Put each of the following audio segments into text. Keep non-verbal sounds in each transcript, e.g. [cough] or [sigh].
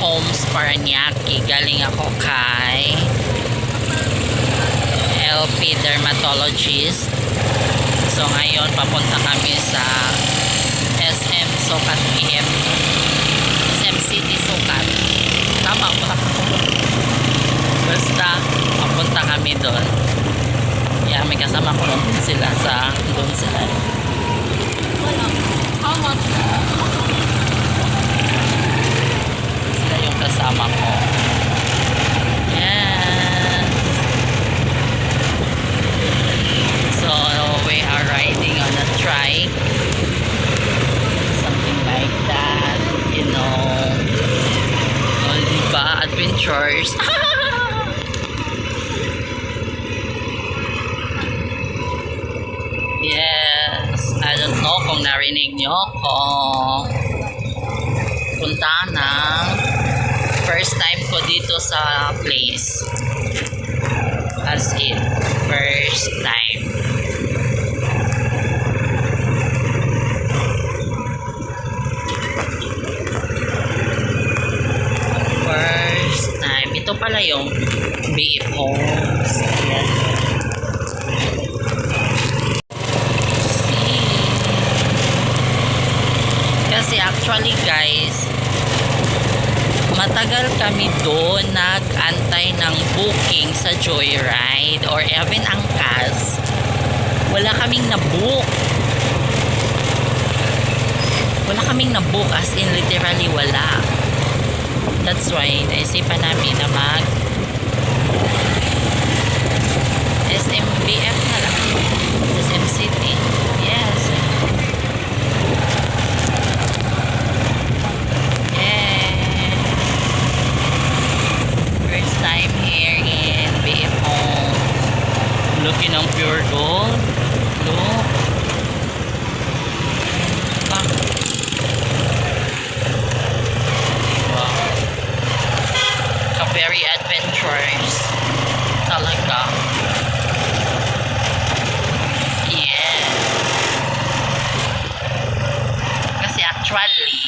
Homes Paranaque. Galing ako kay LP Dermatologist. So ngayon papunta kami sa SM Sukat BF. SM City Sukat. Tama ba? Basta papunta kami doon. Yeah, may kasama ko doon sila sa doon sila. How much? Sila yung kasama ko. Yes. So, we are riding on a trike. Something like that. You know. Oh, diba? Adventures. [laughs] yes. I don't know kung narinig nyo ko punta ng first time ko dito sa place. As in, first time. First time. Ito pala yung BF Homes. Kasi actually guys, matagal kami doon nag-antay ng booking sa Joyride or even ang CAS. Wala kaming na-book. Wala kaming na-book as in literally wala. That's why naisipan namin na mag SMBF na lang. SM City. Yes. Yeah. First time here in BF Home. Looking ng pure gold. Look. Ah. Wow. Ka-very adventurous. Talaga. Yeah. Kasi actually,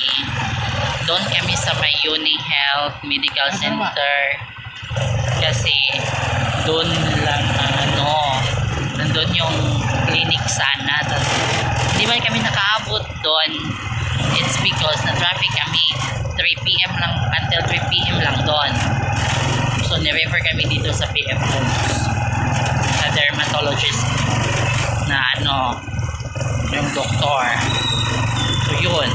doon kami sa may Uni Health Medical Center. Kasi doon lang ang nandun yung clinic sana. Tapos, di ba kami nakaabot doon? It's because na traffic kami 3 p.m. lang until 3 p.m. lang doon. So, nirefer kami dito sa PF Homes. Sa dermatologist na ano, yung doktor. So, yun.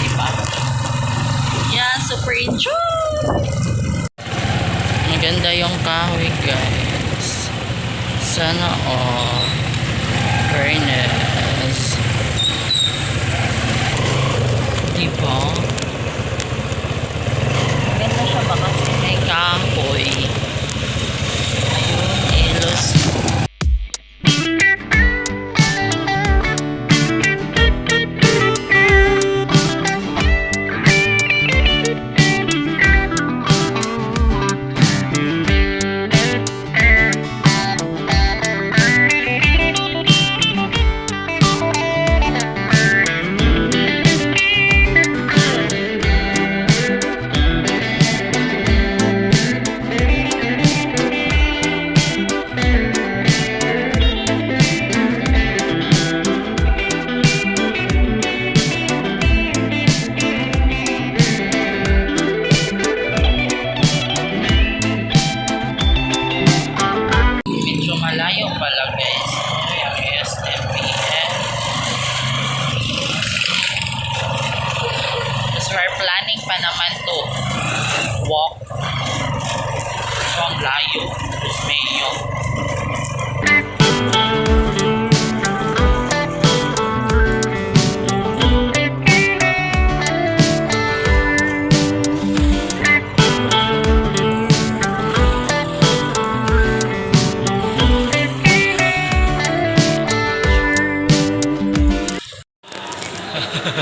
Diba? Yan, super enjoy! Maganda yung kahoy, guys. Sana all. Very nice.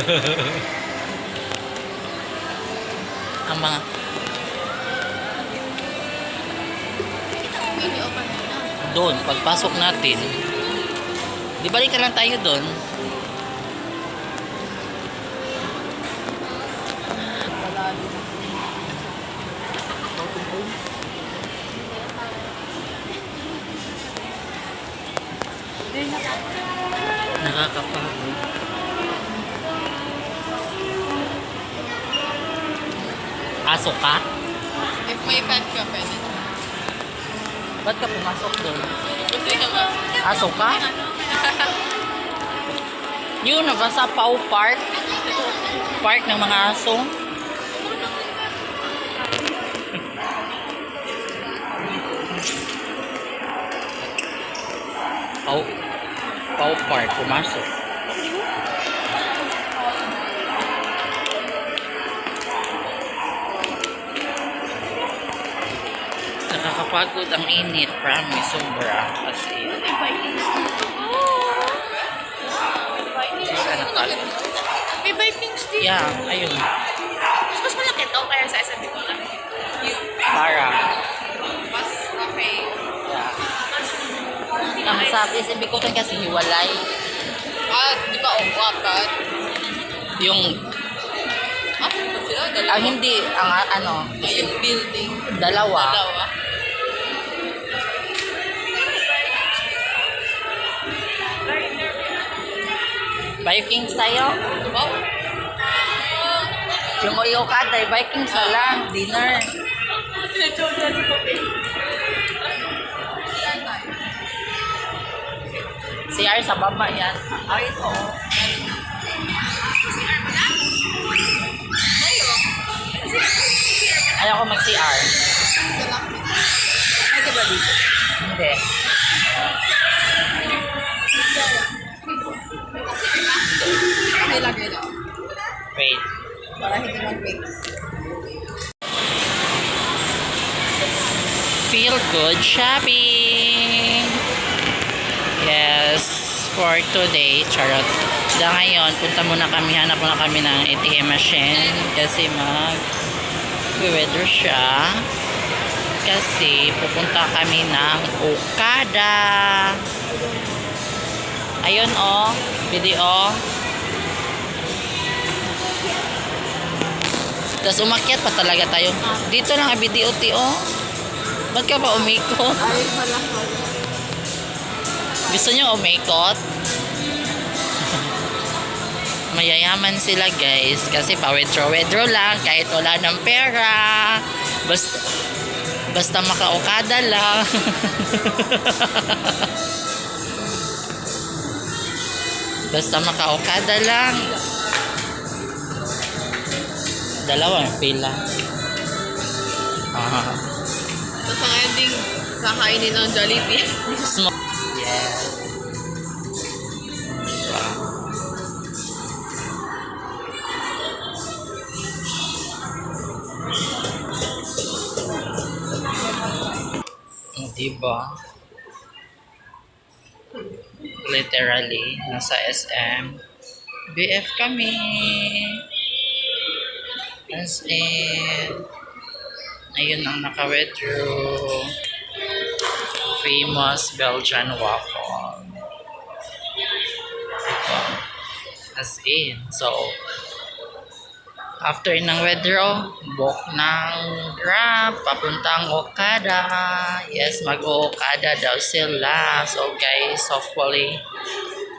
[laughs] ang mga doon pagpasok natin Di balik ka lang tayo doon. Ka? If may pet ka, pwede. Ba't ka pumasok doon? Kasi naman. Aso ka? Yun, nabasa Pau Park. Park ng mga aso. Pau, Pau Park, pumasok. Nakakapagod ang init, promise, sobra. Kasi, isa na pala. May Vikings dito. Yeah, ayun. Mas mas malaki to kaya sa SMB ko lang. Para. mas okay. Yeah. Ang sabi sa Bikutan kasi hiwalay. Ah, di ba oh, wapat? Yung, Ah, sila? Dalawa. hindi, ang ah, ano, Ay, yung building. dalawa. Dalawa. Vikings tayo. Yung Oyokada, Vikings na lang, dinner. CR sa baba yan. Ay, ito. Ayaw ko mag-CR. Pwede ba dito? Hindi. Okay, lagay lang. Wait. Para hindi mag-mix. Feel good shopping! Yes, for today, charot. Da ngayon, punta muna kami, hanap muna kami ng ATM machine kasi mag weather siya. Kasi pupunta kami ng Okada. Ayun oh, video. Tapos umakyat pa talaga tayo. Dito lang ang video, oh. Ba't ka ba umikot? Gusto nyo umikot? [laughs] Mayayaman sila guys kasi pa withdraw-withdraw lang kahit wala ng pera. Basta, basta makaukada lang. [laughs] basta makaukada lang. Dalawa pila. Ah, Tapos ang ending, kakainin ng Jollibee. small. Yes. [laughs] Oh, diba? Literally, nasa SM. BF kami. As in, ayun ang naka-withdraw. Famous Belgian waffle. Diba? As in, so, after ng withdraw, book ng Grab, papuntang Okada. Yes, mag-Okada daw sila. So guys, hopefully,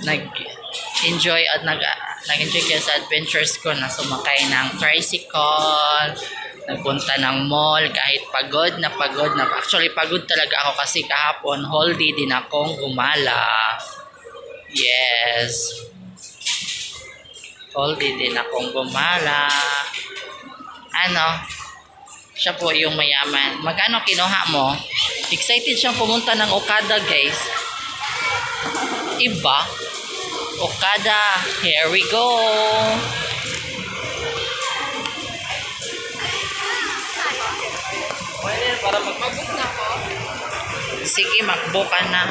nag-enjoy at nag nag-enjoy kayo sa adventures ko na sumakay ng tricycle, nagpunta ng mall kahit pagod na pagod na. Actually pagod talaga ako kasi kahapon holiday din akong gumala. Yes. Holiday din akong gumala. Ano? Siya po yung mayaman. Magkano kinuha mo? Excited siyang pumunta ng Okada guys. Iba Okada here we go. Sige, makbo ka na.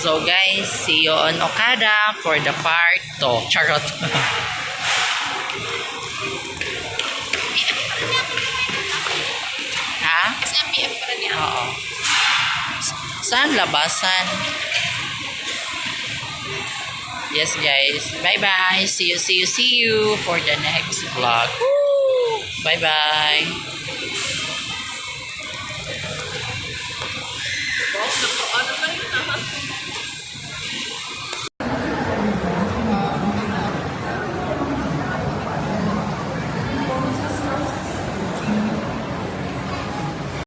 So guys, see you on Okada for the part 2. [laughs] Charot. ha? SMPF pa rin yan. Oo. Saan labasan? Yes, guys. Bye-bye. See you, see you, see you for the next vlog. Naka- ano